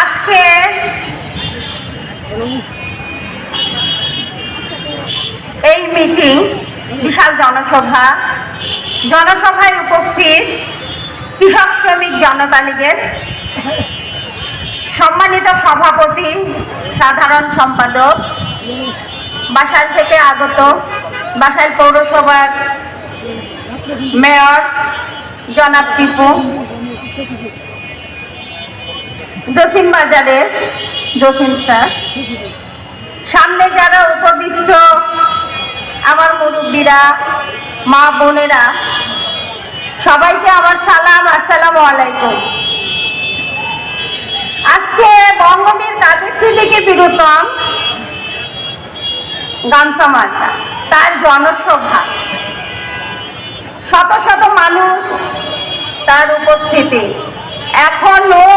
আজকে এই মিটিং বিশাল জনসভা। জনসভায় উপস্থিত কৃষক শ্রমিক জনতা লীগের সম্মানিত সভাপতি, সাধারণ সম্পাদক বাসাল থেকে আগত বাসাইল পৌরসভার মেয়র জনাব টিপু। জসিম বাজারের, জসিম স্যার। সামনে যারা উপবিষ্ট আমার মুরব্বীরা, মা বোনেরা, সবাইকে আমার সালাম, আসসালামু আলাইকুম। আজকে বঙ্গবীর কাদের সিদ্দিকী বিরুদ্ধম গামছা মার্কা তার জনসভা। শত শত মানুষ তার উপস্থিতি। এখনও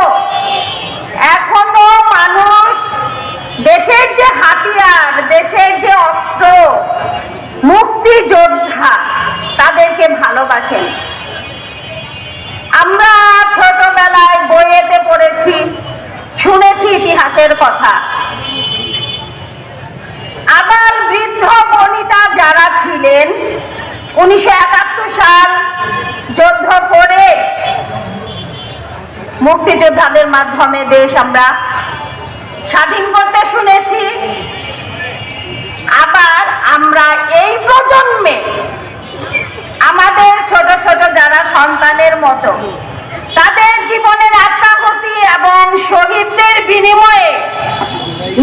এখনও মানুষ দেশের যে হাতিয়ার, দেশের যে অস্ত্র, মুক্তিযোদ্ধা তাদেরকে ভালোবাসেন। আমরা ছোটবেলায় বইয়েতে পড়েছি, শুনেছি ইতিহাসের কথা। আবার বৃদ্ধ বনিতা যারা ছিলেন, উনিশশো একাত্তর সাল যুদ্ধ করে মুক্তিযোদ্ধাদের মাধ্যমে দেশ আমরা স্বাধীন করতে শুনেছি। আবার আমরা এই প্রজন্মে আমাদের ছোট ছোট যারা সন্তানের মতো, তাদের জীবনের আত্মাহতি এবং শহীদদের বিনিময়ে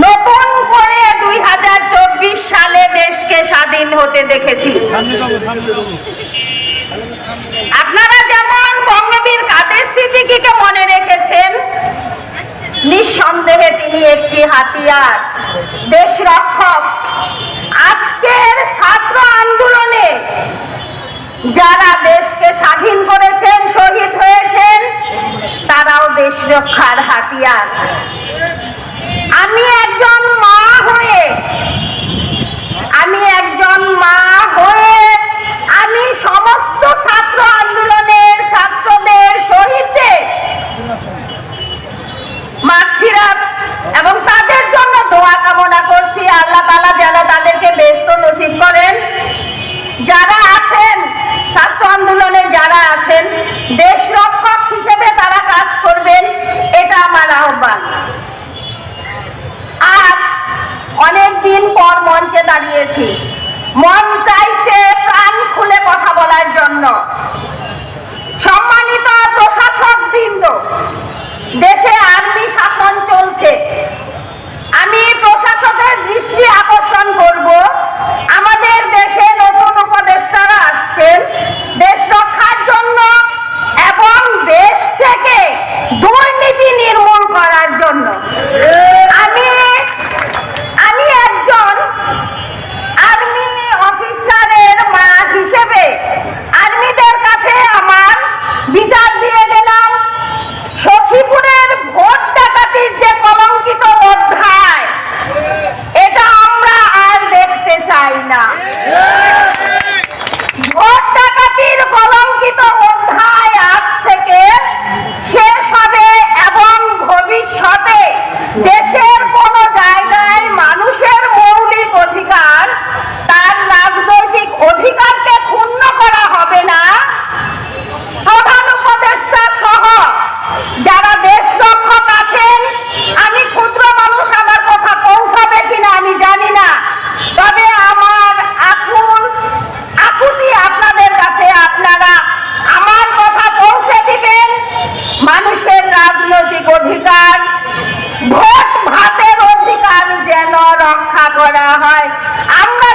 নতুন করে দুই হাজার চব্বিশ সালে দেশকে স্বাধীন হতে দেখেছি আপনারা যেমন বঙ্গবীর কাদের সিদ্দিকীকে মনে রেখেছেন নিঃসন্দেহে তিনি একটি হাতিয়ার। দেশ রক্ষক। আজকের ছাত্র আন্দোলনে যারা দেশকে স্বাধীন করেছেন, শহীদ হয়েছেন, তারাও দেশ রক্ষার হাতিয়ার। আমি একজন দিন পর মঞ্চে দাঁড়িয়েছি। মন চাইছে কান খুলে কথা বলার জন্য। করা হয়। আমরা